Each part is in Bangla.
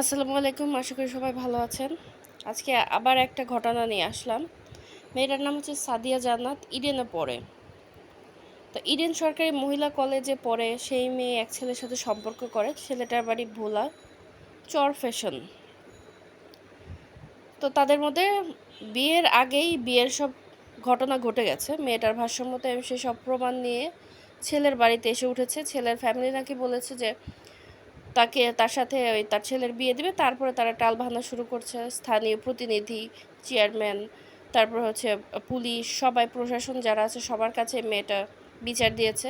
আসসালামু আলাইকুম, আশা করি সবাই ভালো আছেন। আজকে আবার একটা ঘটনা নিয়ে আসলাম। মেয়েটার নাম হচ্ছে সাদিয়া জান্নাত, ইডেনে পড়ে। তো ইডেন সরকারি মহিলা কলেজে পড়ে, সেই মেয়ে এক ছেলের সাথে সম্পর্ক করে। ছেলেটার বাড়ি ভোলা, চর ফ্যাশন। তো তাদের মধ্যে বিয়ের আগেই বিয়ের সব ঘটনা ঘটে গেছে। মেয়েটার ভাষ্যমতে সে সব প্রমাণ নিয়ে ছেলের বাড়িতে এসে উঠেছে। ছেলের ফ্যামিলি নাকি বলেছে যে তাকে তার সাথে ওই তার ছেলের বিয়ে দেবে। তারপরে তারা টাল ভাঙা শুরু করছে। স্থানীয় প্রতিনিধি, চেয়ারম্যান, তারপর হচ্ছে পুলিশ, সবাই, প্রশাসন যারা আছে, সবার কাছে মেয়েটা বিচার দিয়েছে।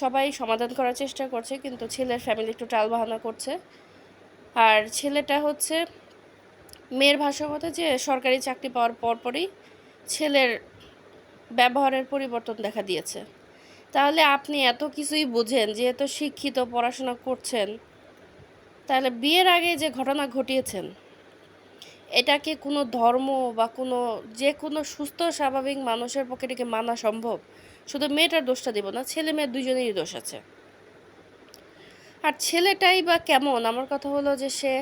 সবাই সমাধান করার চেষ্টা করছে, কিন্তু ছেলের ফ্যামিলি একটু টাল বাহানা করছে। আর ছেলেটা হচ্ছে মেয়ের ভাষা মতে যে সরকারি চাকরি পাওয়ার পরপরই ছেলের ব্যবহারের পরিবর্তন দেখা দিয়েছে। তাহলে আপনি এত কিছুই বুঝেন, যেহেতু শিক্ষিত, পড়াশোনা করছেন তাহলে বিয়ের আগে যে ঘটনা ঘটিয়েছেন, এটাকে কোনো ধর্ম বা কোনো যে কোনো সুস্থ, স্বাভাবিক মানুষের পক্ষে এটাকে মানা সম্ভব? শুধু মেয়েটার দোষটা দিব না, ছেলে মেয়ের দুজনেরই দোষ আছে। আর ছেলেটাই বা কেমন? আমার কথা হলো যে সে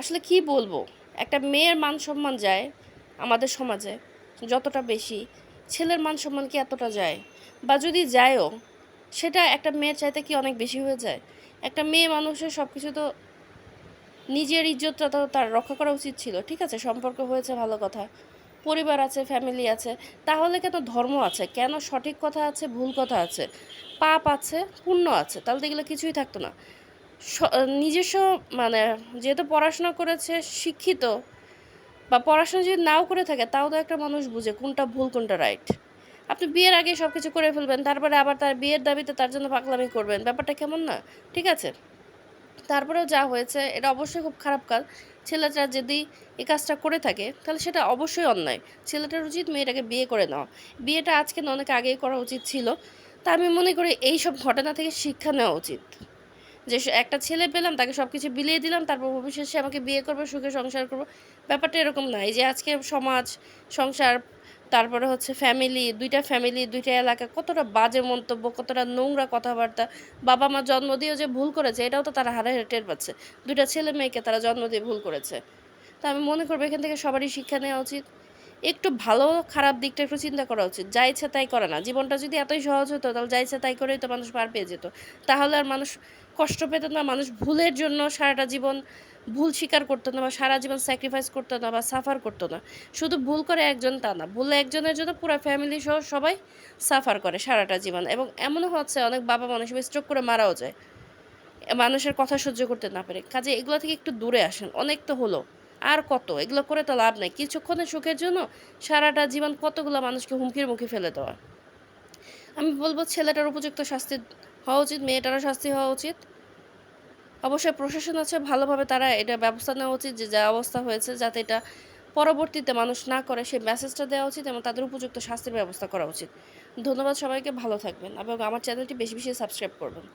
আসলে কি বলব? একটা মেয়ের মান সম্মান যায় আমাদের সমাজে যতটা বেশি, ছেলের মান সম্মান কি এতটা যায়? বা যদি যায়ও, সেটা একটা মেয়ের চাইতে কি অনেক বেশি হয়ে যায়? একটা মেয়ে মানুষের সব কিছু তো নিজের ইজ্জতটা তো তার রক্ষা করা উচিত ছিল। ঠিক আছে, সম্পর্ক হয়েছে, ভালো কথা। পরিবার আছে ফ্যামিলি আছে। তাহলে কেন ধর্ম আছে? কেন সঠিক কথা আছে, ভুল কথা আছে? পাপ আছে, পুণ্য আছে, তাহলে তো এগুলো কিছুই থাকতো না। নিজস্ব মানে যেহেতু পড়াশোনা করেছে, শিক্ষিত, বা পড়াশোনা যদি নাও করে থাকে, তাও তো একটা মানুষ বুঝে কোনটা ভুল, কোনটা রাইট আপনি বিয়ের আগে সব কিছু করে ফেলবেন, তারপরে আবার তার বিয়ের দাবিতে তার জন্য পাগলামি করবেন। ব্যাপারটা কেমন না? ঠিক আছে? তারপরেও যা হয়েছে, এটা অবশ্যই খুব খারাপ কাজ। ছেলেটা যদি এই কাজটা করে থাকে, তাহলে সেটা অবশ্যই অন্যায়। ছেলেটার উচিত মেয়েটাকে বিয়ে করে নেওয়া। বিয়েটা আজকে অনেক আগেই করা উচিত ছিল। তা আমি মনে করি এই সব ঘটনা থেকে শিক্ষা নেওয়া উচিত। যে একটা ছেলে পেলাম, তাকে সব কিছু বিলিয়ে দিলাম, তারপর ভবিষ্যতে সে আমাকে বিয়ে করবে, সুখে সংসার করব। ব্যাপারটা এরকম নাই যে আজকে সমাজ, সংসার তারপরে হচ্ছে ফ্যামিলি দুইটা ফ্যামিলি দুইটা এলাকা, কতটা বাজে মন্তব্য, কতটা নোংরা কথাবার্তা। বাবা মা জন্ম দিয়েও যে ভুল করেছে, এটাও তো তারা হারে টের পাচ্ছে। দুইটা ছেলে মেয়েকে তারা জন্ম দিয়ে ভুল করেছে। তা আমি মনে করব এখান থেকে সবারই শিক্ষা নেওয়া উচিত। একটু ভালো, খারাপ দিকটা একটু চিন্তা করা উচিত। যা ইচ্ছা তাই করে না। জীবনটা যদি এতই সহজ হতো, তাহলে যা ইচ্ছা তাই করেই তো মানুষ পার পেয়ে যেত। তাহলে আর মানুষ কষ্ট পেত না, মানুষ ভুলের জন্য সারাটা জীবন ভুল স্বীকার করতো না বা সারা জীবন স্যাক্রিফাইস করতো না বা সাফার করতো না। শুধু ভুল করে একজন তা না, ভুল একজনের জন্য পুরো ফ্যামিলি সহ সবাই সাফার করে সারাটা জীবন। এবং এমনও হচ্ছে, অনেক বাবা মানুষ স্ট্রোক করে মারাও যায়। মানুষের কথা সহ্য করতে না পারে। কাজে এগুলো থেকে একটু দূরে আসেন। অনেক তো হলো। আর কত? এগুলো করে তো লাভ নেই। কিছুক্ষণের সুখের জন্য সারাটা জীবন কতগুলো মানুষকে হুমকির মুখে ফেলে দেওয়া? আমি বলব, ছেলেটার উপযুক্ত শাস্তি হওয়া উচিত, মেয়েটারও শাস্তি হওয়া উচিত। অবশ্যই প্রশাসন আছে, ভালোভাবে তারা এটা ব্যবস্থা নেওয়া উচিত যে যা অবস্থা হয়েছে, যাতে এটা পরবর্তীতে মানুষ না করে, সেই মেসেজটা দেওয়া উচিত এবং তাদের উপযুক্ত শাস্তির ব্যবস্থা করা উচিত। ধন্যবাদ সবাইকে, ভালো থাকবেন এবং আমার চ্যানেলটি বেশি বেশি সাবস্ক্রাইব করবেন।